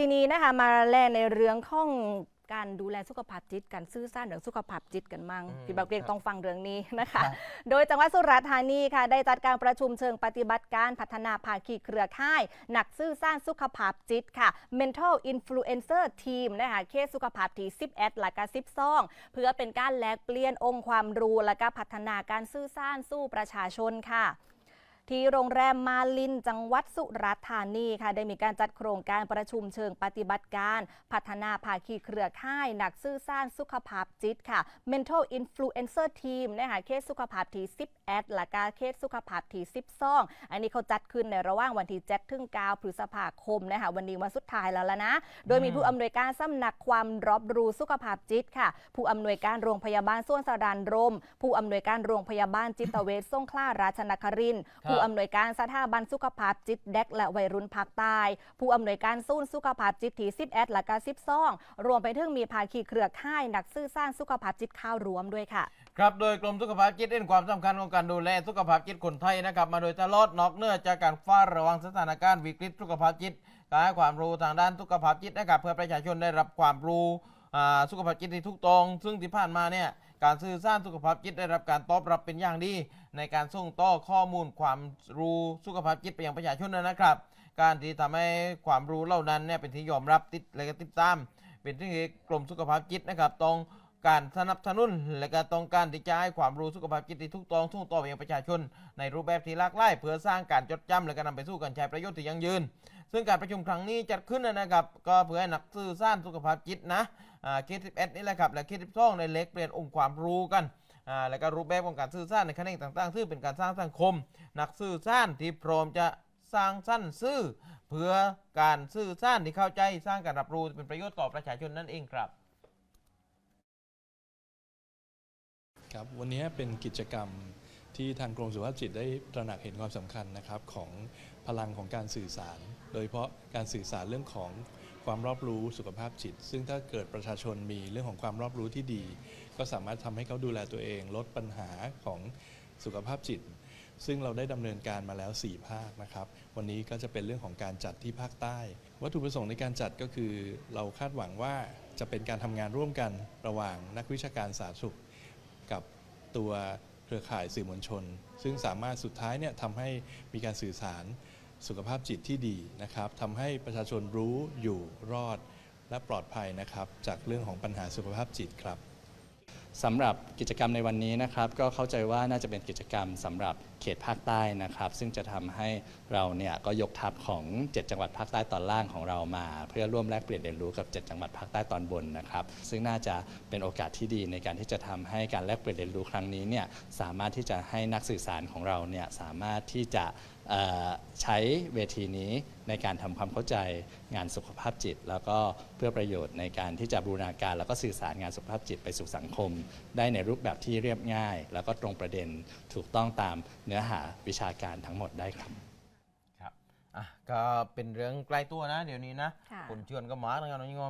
ทีนี้นะคะมาแลในเรื่องของการดูแลสุขภาพจิตการซื่อสร้างเรื่องสุขภาพจิตกันมั่งอืมพี่บักเรียกครับต้องฟังเรื่องนี้นะคะครับโดยจังหวัดสุราษฎร์ธานีค่ะ ได้จัดการประชุมเชิงปฏิบัติการพัฒนาภาคีเครือข่ายหนักซื่อสร้างสุขภาพจิตค่ะ Mental Influencer Team นะคะเคสสุขภาพที่11และก็12 เพื่อเป็นการแลกเปลี่ยนองค์ความรู้และก็พัฒนาการซื่อสร้างสู้ประชาชนค่ะ ที่โรงแรมมาลินจังหวัดสุราษฎร์ธานีค่ะ ได้มีการจัดโครงการประชุมเชิงปฏิบัติการ พัฒนาภาคีเครือข่ายหนักซื่อสร้างสุขภาพจิตค่ะ Mental Influencer Team นะคะเคสสุขภาพที่11แอดหละก็เคสสุขภาพที่12 อันนี้เขาจัดขึ้นในระหว่างวันที่7ถึง9พฤษภาคมนะคะวันนี้วันสุดท้ายแล้วละนะ โดยมีผู้อำนวยการสำนักความรอบรู้สุขภาพจิตค่ะ ผู้อำนวยการโรงพยาบาลส่วนสรานรม ผู้อำนวยการโรงพยาบาลจิตเวชสงขลาราชนครินทร์ครับผู้อำนวยการสถาบันสุขภาพจิตเด็กและวัยรุ่นภาคใต้ผู้อำนวยการศูนย์สุขภาพจิตที่11และก็12รวมไปถึงมีภาคีเครือข่ายนักซื่อสร้างสุขภาพจิตข้าวรวมด้วยค่ะ ครับโดยกรมสุขภาพจิตเห็นความสำคัญของการดูแลสุขภาพจิตคนไทยนะครับมาโดยตลอดนอกเหนือจากการเฝ้าระวังสถานการณ์วิกฤตสุขภาพจิตการให้ความรู้ทางด้านสุขภาพจิตนะครับเพื่อประชาชนได้รับความรู้อ่า สุขภาพจิตที่ถูกต้องซึ่งที่ผ่านมาเนี่ยการสื่อสร้างสุขภาพจิตได้รับการตอบรับเป็นอย่างดี ในการส่งต่อข้อมูลความรู้สุขภาพจิตไปยังประชาชนนะครับ การที่ทำให้ความรู้เหล่านั้นเนี่ยเป็นที่ยอมรับติดและก็ติดตาม เป็นที่กรมสุขภาพจิตนะครับต้องการสนับสนุนและก็ต้องการที่จะให้ความรู้สุขภาพจิตที่ถูกต้องส่งต่อไปยังประชาชน ในรูปแบบที่หลากหลายเพื่อสร้างการจดจำและก็นำไปสู่การใช้ประโยชน์ที่ยั่งยืน ซึ่งการประชุมครั้งนี้จัดขึ้นนะครับ ก็เพื่อให้นักสื่อสร้างสุขภาพจิตนะ เคสิบเอ็ดนี่แหละครับและเคสิบสองในเล็กเปลี่ยนองค์ความรู้กันอ่าและก็รูปแบบของการสื่อสารในแขนงต่างๆซึ่งเป็นการสร้างสังคม นักสื่อสารที่พร้อมจะสร้างสั้นซื่อ เพื่อการสื่อสารที่เข้าใจสร้างการรับรู้เป็นประโยชน์ต่อประชาชนนั่นเองครับครับวันนี้เป็นกิจกรรมที่ทางกรมสุขภาพจิตได้ตระหนักเห็นความสำคัญนะครับของพลังของการสื่อสาร โดยเฉพาะการสื่อสารเรื่องของ ความรอบรู้สุขภาพจิต ซึ่งถ้าเกิดประชาชนมีเรื่องของความรอบรู้ที่ดี ก็สามารถทำให้เขาดูแลตัวเอง ลดปัญหาของสุขภาพจิต ซึ่งเราได้ดำเนินการมาแล้ว 4 ภาคนะครับ วันนี้ก็จะเป็นเรื่องของการจัดที่ภาคใต้ วัตถุประสงค์ในการจัดก็คือ เราคาดหวังว่าจะเป็นการทำงานร่วมกันระหว่างนักวิชาการสาธารณสุข กับตัวเครือข่ายสื่อมวลชน ซึ่งสามารถสุดท้ายเนี่ยทำให้มีการสื่อสาร สุขภาพจิตที่ดีนะครับทำให้ประชาชนรู้อยู่รอดและปลอดภัยนะครับ จากเรื่องของปัญหาสุขภาพจิตครับสำหรับกิจกรรมในวันนี้นะครับ ก็เข้าใจว่าน่าจะเป็นกิจกรรมสำหรับเขตภาคใต้นะครับ ซึ่งจะทำให้เราเนี่ยก็ยกทัพของ 7 จังหวัดภาคใต้ตอนล่างของเรามา เพื่อร่วมแลกเปลี่ยนเรียนรู้กับ 7 จังหวัดภาคใต้ตอนบนนะครับ ซึ่งน่าจะเป็นโอกาสที่ดีในการที่จะทำให้การแลกเปลี่ยนเรียนรู้ครั้งนี้เนี่ยสามารถที่จะให้นักสื่อสารของเราเนี่ยสามารถที่จะ ใช้เวทีนี้ในการทำความเข้าใจงานสุขภาพจิต แล้วก็เพื่อประโยชน์ในการที่จะบูรณาการ แล้วก็สื่อสารงานสุขภาพจิตไปสู่สังคม ได้ในรูปแบบที่เรียบง่าย แล้วก็ตรงประเด็นถูกต้องตามเนื้อหาวิชาการทั้งหมดได้ครับครับอะก็เป็นเรื่องใกล้ตัวนะ เดี๋ยวนี้นะค่ะคนชวนก็มาแล้วกันน้องยงอม